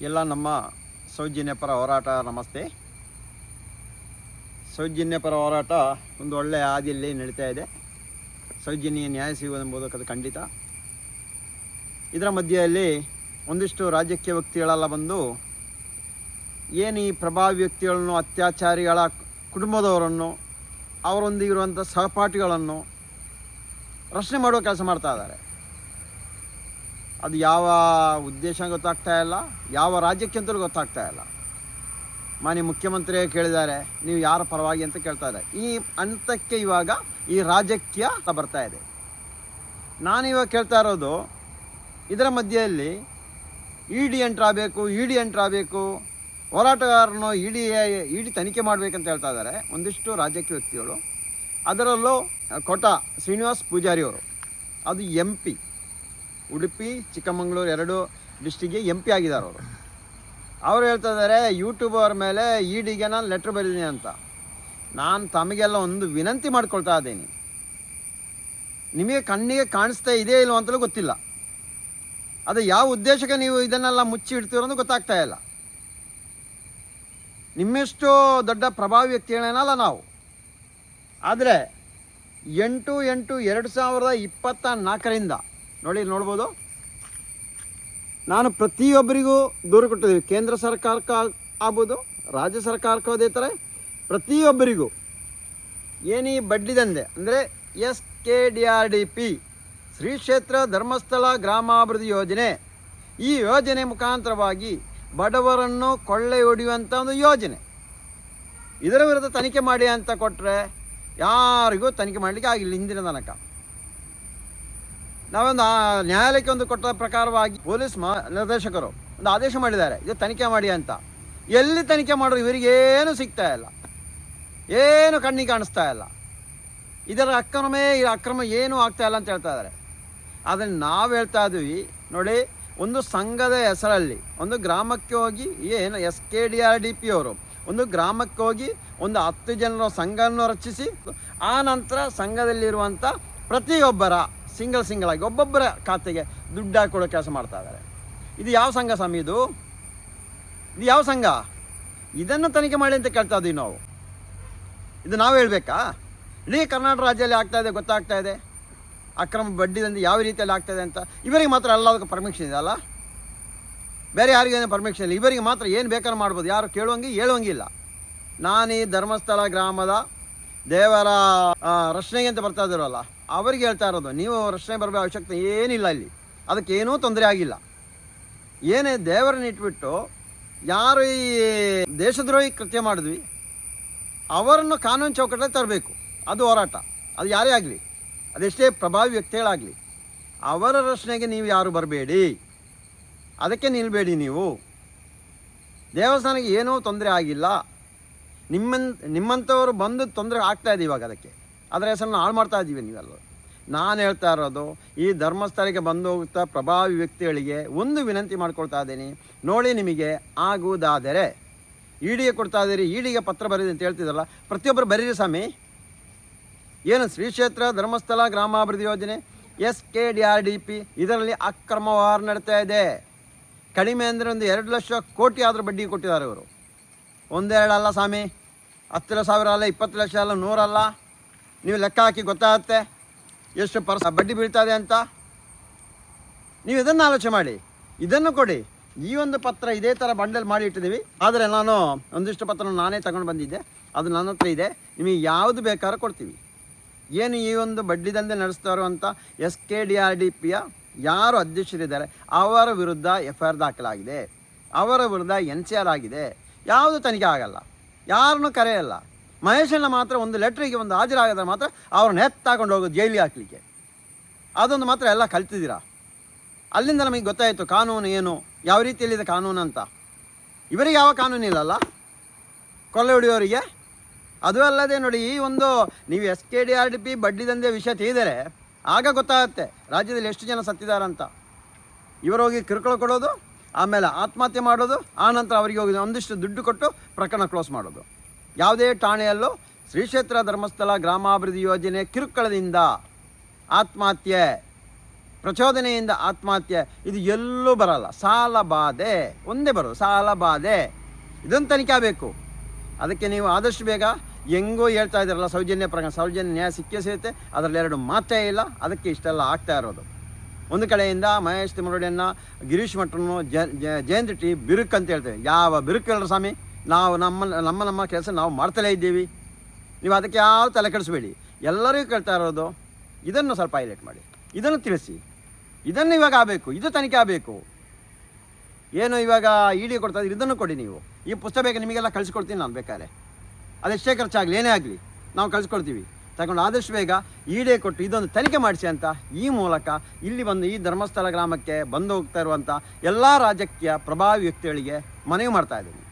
ಎಲ್ಲ ನಮ್ಮ ಸೌಜನ್ಯ ಪರ ಹೋರಾಟ, ನಮಸ್ತೆ. ಸೌಜನ್ಯ ಪರ ಹೋರಾಟ ಒಂದು ಒಳ್ಳೆಯ ಹಾದಿಯಲ್ಲಿ ನಡೀತಾ ಇದೆ. ಸೌಜನ್ಯ ನ್ಯಾಯ ಸಿಗುವುದೆಂಬುದು ಅದು ಖಂಡಿತ. ಇದರ ಮಧ್ಯೆಯಲ್ಲಿ ಒಂದಿಷ್ಟು ರಾಜಕೀಯ ವ್ಯಕ್ತಿಗಳೆಲ್ಲ ಬಂದು, ಏನು ಈ ಪ್ರಭಾವಿ ವ್ಯಕ್ತಿಗಳನ್ನು, ಅತ್ಯಾಚಾರಿಗಳ ಕುಟುಂಬದವರನ್ನು, ಅವರೊಂದಿಗಿರುವಂಥ ಸಹಪಾಠಿಗಳನ್ನು ರಕ್ಷಣೆ ಮಾಡುವ ಕೆಲಸ ಮಾಡ್ತಾ ಇದ್ದಾರೆ. ಅದು ಯಾವ ಉದ್ದೇಶ ಗೊತ್ತಾಗ್ತಾ ಇಲ್ಲ, ಯಾವ ರಾಜ್ಯಕ್ಕೆ ಅಂತಲೂ ಗೊತ್ತಾಗ್ತಾ ಇಲ್ಲ. ಮಾನ್ಯ ಮುಖ್ಯಮಂತ್ರಿ ಕೇಳಿದ್ದಾರೆ, ನೀವು ಯಾರ ಪರವಾಗಿ ಅಂತ ಕೇಳ್ತಾ ಇದ್ದಾರೆ. ಈ ಹಂತಕ್ಕೆ ಇವಾಗ ಈ ರಾಜಕೀಯ ಬರ್ತಾ ಇದೆ. ನಾನಿವಾಗ ಕೇಳ್ತಾ ಇರೋದು, ಇದರ ಮಧ್ಯೆಯಲ್ಲಿ ಇ ಡಿ ಆಗಬೇಕು ಇ ಡಿ ಆಗಬೇಕು ಹೋರಾಟಗಾರನು ಇ ಡಿ ಇ ಡಿ ತನಿಖೆ ಮಾಡಬೇಕಂತ ಹೇಳ್ತಾ ಇದ್ದಾರೆ, ಒಂದಿಷ್ಟು ರಾಜಕೀಯ ವ್ಯಕ್ತಿಗಳು. ಅದರಲ್ಲೂ ಕೋಟ ಶ್ರೀನಿವಾಸ್ ಪೂಜಾರಿ ಅವರು, ಅದು ಎಂ ಪಿ. ಉಡುಪಿ, ಚಿಕ್ಕಮಗಳೂರು ಎರಡು ಡಿಸ್ಟಿಕ್ಗೆ ಎಂ ಪಿ ಆಗಿದ್ದಾರೆ ಅವರು. ಅವ್ರು ಹೇಳ್ತಾ ಇದ್ದಾರೆ ಯೂಟ್ಯೂಬರ್ ಮೇಲೆ ಇ ಡಿಗೆ ನಾನು ಲೆಟ್ರ್ ಬರೆದಿದ್ದೀನಿ ಅಂತ. ನಾನು ತಮಗೆಲ್ಲ ಒಂದು ವಿನಂತಿ ಮಾಡ್ಕೊಳ್ತಾ ಇದ್ದೀನಿ. ನಿಮಗೆ ಕಣ್ಣಿಗೆ ಕಾಣಿಸ್ತಾ ಇದೆ ಇಲ್ಲೋ ಅಂತಲೂ ಗೊತ್ತಿಲ್ಲ. ಅದು ಯಾವ ಉದ್ದೇಶಕ್ಕೆ ನೀವು ಇದನ್ನೆಲ್ಲ ಮುಚ್ಚಿ ಇಡ್ತೀರೋ ಅಂತ ಗೊತ್ತಾಗ್ತಾ ಇಲ್ಲ. ನಿಮ್ಮೆಷ್ಟು ದೊಡ್ಡ ಪ್ರಭಾವಿ ವ್ಯಕ್ತಿಗಳೇನಲ್ಲ ನಾವು. ಆದರೆ ಎಂಟು ಎಂಟು ಎರಡು ಸಾವಿರದ ಇಪ್ಪತ್ತ ನಾಲ್ಕರಿಂದ ನೋಡಿ ನೋಡ್ಬೋದು. ನಾನು ಪ್ರತಿಯೊಬ್ಬರಿಗೂ ದೂರು ಕೊಟ್ಟಿದ್ದೀವಿ ಕೇಂದ್ರ ಸರ್ಕಾರಕ್ಕೆ ಆಗ್- ಆಗ್ಬೋದು, ರಾಜ್ಯ ಸರ್ಕಾರಕ್ಕೂ ಅದೇ ಥರ ಪ್ರತಿಯೊಬ್ಬರಿಗೂ. ಏನೀ ಬಡ್ಡಿ ದಂಧೆ, ಅಂದರೆ S K D R D P, Shri Kshetra Dharmasthala ಗ್ರಾಮಾಭಿವೃದ್ಧಿ ಯೋಜನೆ, ಈ ಯೋಜನೆ ಮುಖಾಂತರವಾಗಿ ಬಡವರನ್ನು ಕೊಳ್ಳೆ ಹೊಡೆಯುವಂಥ ಒಂದು ಯೋಜನೆ. ಇದರ ವಿರುದ್ಧ ತನಿಖೆ ಮಾಡಿ ಅಂತ ಕೊಟ್ಟರೆ ಯಾರಿಗೂ ತನಿಖೆ ಮಾಡಲಿಕ್ಕೆ ಆಗಿಲ್ಲ ಹಿಂದಿನ ತನಕ. ನಾವೊಂದು ನ್ಯಾಯಾಲಯಕ್ಕೆ ಒಂದು ಕೊಟ್ಟ ಪ್ರಕಾರವಾಗಿ ಪೊಲೀಸ್ ನಿರ್ದೇಶಕರು ಒಂದು ಆದೇಶ ಮಾಡಿದ್ದಾರೆ. ಇದು ತನಿಖೆ ಮಾಡಿ ಅಂತ. ಎಲ್ಲಿ ತನಿಖೆ ಮಾಡೋರು ಇವರಿಗೇನು ಸಿಗ್ತಾ ಇಲ್ಲ. ಏನು ಕಣ್ಣಿಗೆ ಕಾಣಿಸ್ತಾ ಇಲ್ಲ. ಇದರ ಅಕ್ರಮೇ, ಈ ಅಕ್ರಮ ಏನೂ ಆಗ್ತಾ ಇಲ್ಲ ಅಂತ ಹೇಳ್ತಾ ಇದ್ದಾರೆ. ಆದರೆ ನಾವು ಹೇಳ್ತಾ ಇದ್ವಿ ನೋಡಿ, ಒಂದು ಸಂಘದ ಹೆಸರಲ್ಲಿ, ಒಂದು ಗ್ರಾಮಕ್ಕೆ ಹೋಗಿ, ಏನು S K D R D P ಅವರು, ಒಂದು ಗ್ರಾಮಕ್ಕೆ ಹೋಗಿ, ಒಂದು ಹತ್ತು ಜನರ ಸಂಘವನ್ನು ರಚಿಸಿ, ಆ ನಂತರ ಸಂಘದಲ್ಲಿರುವಂಥ ಪ್ರತಿಯೊಬ್ಬರ ಸಿಂಗಲ್ ಸಿಂಗಲ್ ಆಗಿ ಒಬ್ಬೊಬ್ಬರ ಖಾತೆಗೆ ದುಡ್ಡು ಹಾಕೊಳ್ಳೋ ಕೆಲಸ ಮಾಡ್ತಾ ಇದ್ದಾರೆ. ಇದು ಯಾವ ಸಂಘ ಸ್ವಾಮಿ ಇದು? ಇದು ಯಾವ ಸಂಘ? ಇದನ್ನು ತನಿಖೆ ಮಾಡಿ ಅಂತ ಕೇಳ್ತಾ ಇದ್ದೀವಿ ನಾವು. ಇದು ನಾವು ಹೇಳಬೇಕಾ? ಇಡೀ ಕರ್ನಾಟಕ ರಾಜ್ಯದಲ್ಲಿ ಆಗ್ತಾ ಇದೆ, ಗೊತ್ತಾಗ್ತಾ ಇದೆ. ಅಕ್ರಮ ಬಡ್ಡಿ ದಂಧೆ ಯಾವ ರೀತಿಯಲ್ಲಿ ಆಗ್ತಾಯಿದೆ ಅಂತ. ಇವರಿಗೆ ಮಾತ್ರ ಎಲ್ಲದಕ್ಕೂ ಪರ್ಮಿಷನ್ ಇದೆ ಅಲ್ಲ? ಬೇರೆ ಯಾರಿಗೇನು ಪರ್ಮಿಷನ್ ಇಲ್ಲ. ಇವರಿಗೆ ಮಾತ್ರ ಏನು ಬೇಕಾದ್ರೂ ಮಾಡ್ಬೋದು. ಯಾರು ಕೇಳುವಂಗೆ ಹೇಳುವಂಗಿಲ್ಲ ನಾನೀ ಧರ್ಮಸ್ಥಳ ಗ್ರಾಮದ ದೇವರ ರಕ್ಷಣೆಗೆ ಅಂತ ಬರ್ತಾ ಇದ್ದೀರಲ್ಲ, ಅವರಿಗೆ ಹೇಳ್ತಾ ಇರೋದು, ನೀವು ರಕ್ಷಣೆ ಬರಬೇಕು, ಅವಶ್ಯಕತೆ ಏನಿಲ್ಲ ಇಲ್ಲಿ. ಅದಕ್ಕೆ ಏನೂ ತೊಂದರೆ ಆಗಿಲ್ಲ. ಏನೇ ದೇವರನ್ನ ಇಟ್ಬಿಟ್ಟು, ಯಾರು ಈ ದೇಶದ್ರೋಹಿ ಕೃತ್ಯ ಮಾಡಿದ್ವಿ, ಅವರನ್ನು ಕಾನೂನು ಚೌಕಟ್ಟಲ್ಲಿ ತರಬೇಕು. ಅದು ಹೋರಾಟ. ಅದು ಯಾರೇ ಆಗಲಿ. ಅದೆಷ್ಟೇ ಪ್ರಭಾವಿ ವ್ಯಕ್ತಿಗಳಾಗಲಿ. ಅವರ ರಕ್ಷಣೆಗೆ ನೀವು ಯಾರು ಬರಬೇಡಿ. ಅದಕ್ಕೆ ನಿಲ್ಲಬೇಡಿ ನೀವು. ದೇವಸ್ಥಾನಕ್ಕೆ ಏನೂ ತೊಂದರೆ ಆಗಿಲ್ಲ. ನಿಮ್ಮನ್ ನಿಮ್ಮಂಥವ್ರು ಬಂದು ತೊಂದರೆ ಆಗ್ತಾ ಇದೆ ಇವಾಗ ಅದಕ್ಕೆ. ಅದರ ಹೆಸರನ್ನು ಹಾಳು ಮಾಡ್ತಾ ಇದ್ದೀವಿ ನೀವೆಲ್ಲ ನಾನು ಹೇಳ್ತಾ ಇರೋದು, ಈ ಧರ್ಮಸ್ಥಳಕ್ಕೆ ಬಂದು ಹೋಗ್ತಾ ಪ್ರಭಾವಿ ವ್ಯಕ್ತಿಗಳಿಗೆ ಒಂದು ವಿನಂತಿ ಮಾಡ್ಕೊಳ್ತಾ ಇದ್ದೀನಿ. ನೋಡಿ ನಿಮಗೆ ಆಗುವುದಾದರೆ ಇಡಿಗೆ ಕೊಡ್ತಾ ಇದ್ದೀರಿ, ಈಡಿಗೆ ಪತ್ರ ಬರೀರಿ ಅಂತ ಹೇಳ್ತಿದ್ದಲ್ಲ ಪ್ರತಿಯೊಬ್ಬರು ಬರೀರಿ ಸ್ವಾಮಿ. ಏನು ಶ್ರೀ ಕ್ಷೇತ್ರ ಧರ್ಮಸ್ಥಳ, ಗ್ರಾಮಾಭಿವೃದ್ಧಿ ಯೋಜನೆ, S K D R D P, ಇದರಲ್ಲಿ ಅಕ್ರಮ ವ್ಯವಹಾರ ನಡೀತಾ ಇದೆ. ಕಡಿಮೆ ಅಂದರೆ ಒಂದು ಎರಡು ಲಕ್ಷ ಕೋಟಿ ಆದರೂ ಬಡ್ಡಿ ಕೊಟ್ಟಿದ್ದಾರೆ ಇವರು. ಒಂದೆರಡಲ್ಲ ಸ್ವಾಮಿ. ಹತ್ತು ಸಾವಿರ ಅಲ್ಲ, ಇಪ್ಪತ್ತು ಲಕ್ಷ ಅಲ್ಲ, ನೂರಲ್ಲ. ನೀವು ಲೆಕ್ಕ ಹಾಕಿ ಗೊತ್ತಾಗುತ್ತೆ ಎಷ್ಟು ಪರ್ಸ ಬಡ್ಡಿ ಬೀಳ್ತದೆ ಅಂತ. ನೀವು ಇದನ್ನು ಆಲೋಚನೆ ಮಾಡಿ. ಇದನ್ನು ಕೊಡಿ. ಈ ಒಂದು ಪತ್ರ ಇದೇ ಥರ ಬಂಡಲ್ ಮಾಡಿ ಇಟ್ಟಿದ್ದೀವಿ. ಆದರೆ ನಾನು ಒಂದಿಷ್ಟು ಪತ್ರ ನಾನೇ ತಗೊಂಡು ಬಂದಿದ್ದೆ. ಅದು ನನ್ನ ಹತ್ರ ಇದೆ. ನಿಮಗೆ ಯಾವುದು ಬೇಕಾದ್ರೂ ಕೊಡ್ತೀವಿ. ಏನು ಈ ಒಂದು ಬಡ್ಡಿ ದಂಧೆ ನಡೆಸ್ತಾರೋ ಅಂತ S K D R D ಪಿಯ ಯಾರು ಅಧ್ಯಕ್ಷರಿದ್ದಾರೆ, ಅವರ ವಿರುದ್ಧ ಎಫ್ ಐ ಆರ್ ದಾಖಲಾಗಿದೆ. ಅವರ ವಿರುದ್ಧ ಎನ್ ಸಿ ಆರ್ ಆಗಿದೆ. ಯಾವುದು ತನಿಖೆ ಆಗಲ್ಲ. ಯಾರನ್ನೂ ಕರೆಯಲ್ಲ ಮಹೇಶನ್ನ ಮಾತ್ರ ಒಂದು ಲೆಟ್ರಿಗೆ ಒಂದು ಹಾಜರಾಗಿದ್ರೆ ಮಾತ್ರ ಅವ್ರನ್ನ ಎತ್ತಾಕೊಂಡು ಹೋಗೋದು ಜೈಲಿಗೆ ಹಾಕಲಿಕ್ಕೆ. ಅದೊಂದು ಮಾತ್ರ ಎಲ್ಲ ಕಲ್ತಿದ್ದೀರಾ? ಅಲ್ಲಿಂದ ನಮಗೆ ಗೊತ್ತಾಯಿತು ಕಾನೂನು ಏನು, ಯಾವ ರೀತಿಯಲ್ಲಿದೆ ಕಾನೂನು ಅಂತ. ಇವರಿಗೆ ಯಾವ ಕಾನೂನು ಇಲ್ಲಲ್ಲ? ಕೊಲೆ ಹೊಡೆಯೋರಿಗೆ? ಅದು ಅಲ್ಲದೆ ನೋಡಿ, ಈ ಒಂದು ನೀವು S K D R D P ಬಡ್ಡಿ ದಂಧೆ ವಿಷಯ ತಿಳಿದರೆ ಆಗ ಗೊತ್ತಾಗುತ್ತೆ ರಾಜ್ಯದಲ್ಲಿ ಎಷ್ಟು ಜನ ಸತ್ತಿದ್ದಾರೆ ಅಂತ. ಇವರೋಗಿ ಕಿರುಕುಳ ಕೊಡೋದು? ಆಮೇಲೆ ಆತ್ಮಹತ್ಯೆ ಮಾಡೋದು, ಆ ನಂತರ ಅವರಿಗೆ ಹೋಗಿ ಒಂದಿಷ್ಟು ದುಡ್ಡು ಕೊಟ್ಟು ಪ್ರಕರಣ ಕ್ಲೋಸ್ ಮಾಡೋದು. ಯಾವುದೇ ಠಾಣೆಯಲ್ಲೂ ಶ್ರೀ ಕ್ಷೇತ್ರ ಧರ್ಮಸ್ಥಳ ಗ್ರಾಮಾಭಿವೃದ್ಧಿ ಯೋಜನೆ ಕಿರುಕುಳದಿಂದ ಆತ್ಮಹತ್ಯೆ, ಪ್ರಚೋದನೆಯಿಂದ ಆತ್ಮಹತ್ಯೆ, ಇದು ಎಲ್ಲೂ ಬರಲ್ಲ. ಸಾಲ ಬಾಧೆ, ಒಂದೇ ಬರೋದು, ಸಾಲ ಬಾಧೆ. ಇದೊಂದು ತನಿಖೆ ಆಗಬೇಕು. ಅದಕ್ಕೆ ನೀವು ಆದಷ್ಟು ಬೇಗ ಹೆಂಗೋ ಹೇಳ್ತಾ ಇದ್ದಾರಲ್ಲ, ಸೌಜನ್ಯ ಪ್ರಕರಣ, ಸೌಜನ್ಯ ನ್ಯಾಯ ಸಿಕ್ಕೇ ಸಿಗುತ್ತೆ. ಅದರಲ್ಲಿ ಎರಡು ಮಾತೇ ಇಲ್ಲ. ಅದಕ್ಕೆ ಇಷ್ಟೆಲ್ಲ ಆಗ್ತಾ ಇರೋದು. ಒಂದು ಕಡೆಯಿಂದ ಮಹೇಶ್ ತಿಮ್ಮರೊಡೆಯನ್ನು ಗಿರೀಶ್ ಮಠನು ಜಯಂತ್ ಟಿ ಬಿರುಕು ಅಂತ ಹೇಳ್ತೇವೆ. ಯಾವ ಬಿರುಕು ಇಲ್ಲ ಸ್ವಾಮಿ? ನಾವು ನಮ್ಮ ನಮ್ಮ ನಮ್ಮ ಕೆಲಸ ನಾವು ಮಾಡ್ತಲೇ ಇದ್ದೀವಿ. ನೀವು ಅದಕ್ಕೆ ಯಾವ ತಲೆ ಕೆಡಿಸ್ಬೇಡಿ. ಎಲ್ಲರಿಗೂ ಕೇಳ್ತಾ ಇರೋದು, ಇದನ್ನು ಸ್ವಲ್ಪ ಹೈಲೈಟ್ ಮಾಡಿ. ಇದನ್ನು ತಿಳಿಸಿ. ಇದನ್ನು ಇವಾಗ ಆಗಬೇಕು. ಇದು ತನಿಖೆ ಆಗಬೇಕು. ಏನು ಇವಾಗ ಇಡಿ ಕೊಡ್ತಾ ಇದ್ರೆ ಇದನ್ನು ಕೊಡಿ ನೀವು. ಈ ಪುಸ್ತಕ ನಿಮಗೆಲ್ಲ ಕಳಿಸ್ಕೊಡ್ತೀನಿ ನಾನು ಬೇಕಾದ್ರೆ. ಅದೆಷ್ಟೇ ಖರ್ಚಾಗಲಿ ಏನೇ ಆಗಲಿ, ನಾವು ಕಳಿಸ್ಕೊಡ್ತೀವಿ. ತಗೊಂಡು ಆದಷ್ಟು ಬೇಗ ಈಡೇ ಕೊಟ್ಟು ಇದೊಂದು ತನಿಖೆ ಮಾಡಿಸಿ ಅಂತ ಈ ಮೂಲಕ ಇಲ್ಲಿ ಬಂದು ಈ ಧರ್ಮಸ್ಥಳ ಗ್ರಾಮಕ್ಕೆ ಬಂದು ಹೋಗ್ತಾ ಇರುವಂಥ ಎಲ್ಲ ರಾಜಕೀಯ ಪ್ರಭಾವಿ ವ್ಯಕ್ತಿಗಳಿಗೆ ಮನವಿ ಮಾಡ್ತಾ ಇದ್ದೀನಿ.